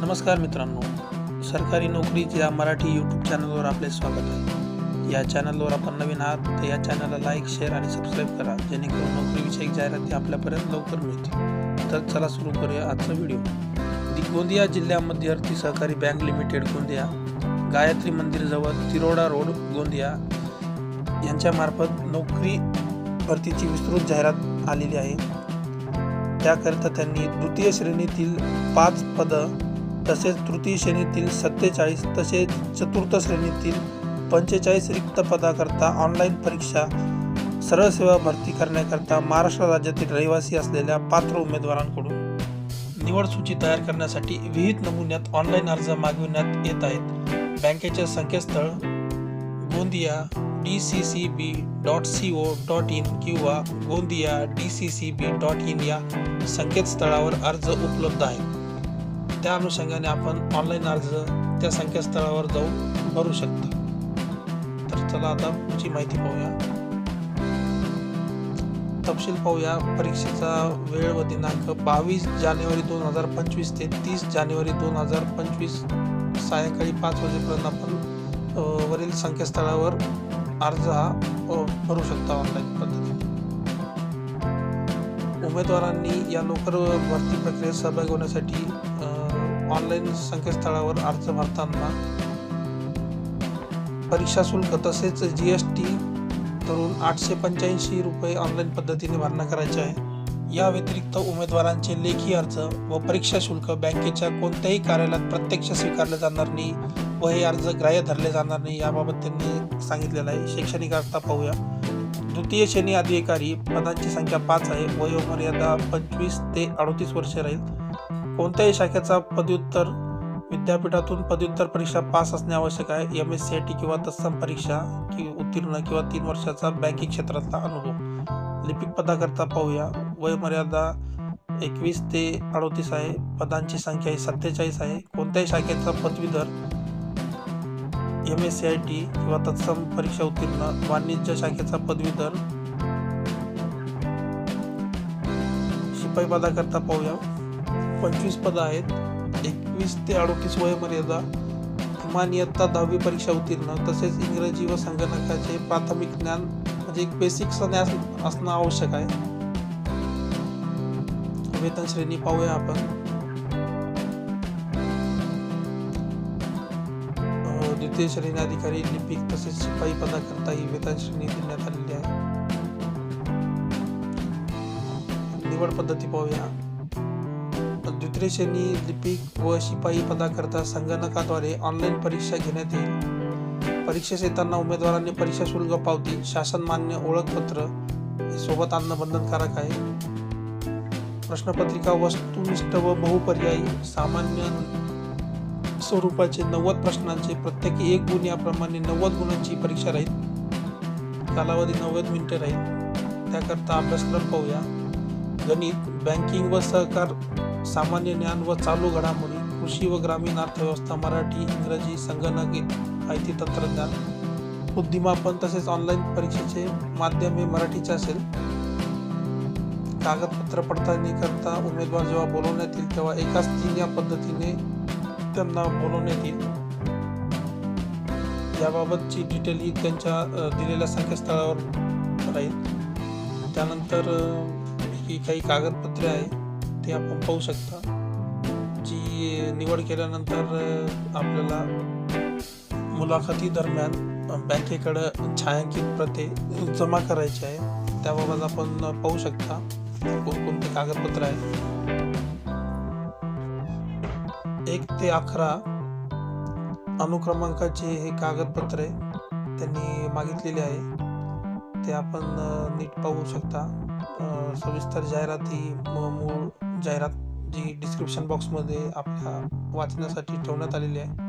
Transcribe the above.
नमस्कार मित्रांनो. सरकारी नोकरीच्या या मराठी यूट्यूब चॅनलवर आपले स्वागत आहे. या चॅनलवर आपण नवीन आहात तर या चॅनलला लाईक शेअर आणि सबस्क्राईब करा. जेणेकरून नोकरीविषयक जाहिराती आपल्यापर्यंत लवकर मिळतील. तर चला सुरू करूया आजचा व्हिडिओ दि- गोंदिया जिल्ह्यामध्ये अर्थी सहकारी बँक लिमिटेड गोंदिया गायत्री मंदिरजवळ तिरोडा रोड गोंदिया यांच्यामार्फत नोकरी भरतीची विस्तृत जाहिरात आलेली आहे. त्याकरिता त्यांनी द्वितीय श्रेणीतील पाच पदं तसेच तृतीय श्रेणीतील सत्तेचाळीस तसेच चतुर्थ श्रेणीतील पंचेचाळीस रिक्त पदाकरता ऑनलाईन परीक्षा सरळ सेवा भरती करण्याकरता महाराष्ट्र राज्यातील रहिवासी असलेल्या पात्र उमेदवारांकडून निवड सूची तयार करण्यासाठी विविध नमुन्यात ऑनलाईन अर्ज मागविण्यात येत आहेत. बँकेचे संकेतस्थळ Gondia D C C B dot C O dot in किंवा Gondia D C C B dot in या संकेतस्थळावर अर्ज उपलब्ध आहेत. त्या अनुषंगाने आपण ऑनलाईन अर्ज त्या संकेतस्थळावर जाऊन भरू शकता. तर चला आता पुढची माहिती पाहूया. तपशील पाहूया. परीक्षेचा वेळ व दिनांक बावीस जानेवारी दोन हजार पंचवीस ते तीस जानेवारी दोन हजार पंचवीस. सायंकाळी पाच वाजेपर्यंत आपण वरील संकेतस्थळावर अर्ज हा भरू शकता ऑनलाईन पद्धतीने. उमेदवारांनी या नोकर भरती प्रक्रियेत सहभागी होण्यासाठी ऑनलाईन संकेतस्थळावर अर्ज भरताना परीक्षा शुल्क तसेच जी एस टी धरून आठशे पंच्याऐंशी रुपये ऑनलाईन पद्धतीने भरणा करायचे आहे. या व्यतिरिक्त उमेदवारांचे लेखी अर्ज व परीक्षा शुल्क बँकेच्या कोणत्याही कार्यालयात प्रत्यक्ष स्वीकारले जाणार नाही व हे अर्ज ग्राह्य धरले जाणार नाही याबाबत त्यांनी सांगितलेलं आहे. शैक्षणिक अर्थ पाहूया. द्वितीय श्रेणी अधिकारी पदांची संख्या पाच आहे. वयोमर्यादा पंचवीस ते अडतीस वर्षे राहील. कोणत्याही शाखेचा पदव्युत्तर विद्यापीठातून पदव्युत्तर परीक्षा पास असणे आवश्यक आहे. M S C I T किंवा तत्सम परीक्षा कि उत्तीर्ण किंवा तीन वर्षाचा बँकिंग क्षेत्रातला अनुभव. लिपिक पदाकरता पाहूया. वयमर्यादा एकवीस ते अडतीस आहे. पदांची संख्या ही सत्तेचाळीस आहे. कोणत्याही शाखेचा पदवीधर M S C I T किंवा तत्सम परीक्षा उत्तीर्ण वाणिज्य शाखेचा पदवीधर शिपाई पदाकरता पाहूया. पंचवीस पदं आहेत. एकवीस ते अडोतीस वयोमर्यादा. किमान इयत्ता दहावी परीक्षा उत्तीर्ण. तसेच इंग्रजी व संगणकाचे प्राथमिक ज्ञान म्हणजे एक बेसिक ज्ञान असणं आवश्यक आहे. वेतन श्रेणी पाहूया आपण. द्वितीय श्रेणी अधिकारी लिपिक तसेच शिपाई पदाकरता ही वेतन श्रेणी देण्यात आलेली आहे. निवड पद्धती पाहूया. द्वितीय श्रेणी लिपिक व शिपाई पदाकरता संगणकाद्वारे ऑनलाईन परीक्षा घेण्यात येईल. परीक्षेस येताना उमेदवारांनी परीक्षा शुल्क पावती शासन मान्य ओळखपत्र हे सोबत आणणं बंधनकारक आहे. प्रश्नपत्रिका वस्तुनिष्ठ व बहुपर्यायी सामान्य स्वरूपाचे नव्वद प्रश्नांचे प्रत्येकी एक गुण याप्रमाणे नव्वद गुणांची परीक्षा राहील. कालावधी नव्वद मिनिटे राहील. त्याकरता अभ्यासक्रम पाहूया. गणित बँकिंग व सहकार सामान्य ज्ञान व चालू घडामोडी कृषी व ग्रामीण अर्थव्यवस्था मराठी इंग्रजी संगणक माहिती तंत्रज्ञान बुद्धिमापन तसेच ऑनलाईन परीक्षेचे माध्यम हे मराठीचे असेल. कागदपत्र पडताळणी करता उमेदवार जेव्हा बोलवण्यात येईल तेव्हा एकाच तीन या पद्धतीने त्यांना बोलवण्यात येईल. याबाबतची डिटेल ही त्यांच्या दिलेल्या संकेतस्थळावर राहील. त्यानंतर ही काही कागदपत्रे आहे ते आपण पाहू शकता. जी निवड केल्यानंतर आपल्याला मुलाखती दरम्यान बँकेकडं छायांकित प्रते जमा करायची आहे. त्याबाबत आपण पाहू शकता कोणकोणते कागदपत्र आहे एक ते अकरा अनुक्रमांकाचे हे कागदपत्रे त्यांनी मागितलेले आहे. ते आपण नीट पाहू शकता. सविस्तर जाहिराती म- मूळ जाहिरात जी डिस्क्रिप्शन बॉक्समध्ये आपल्या वाचण्यासाठी ठेवण्यात आलेली आहे.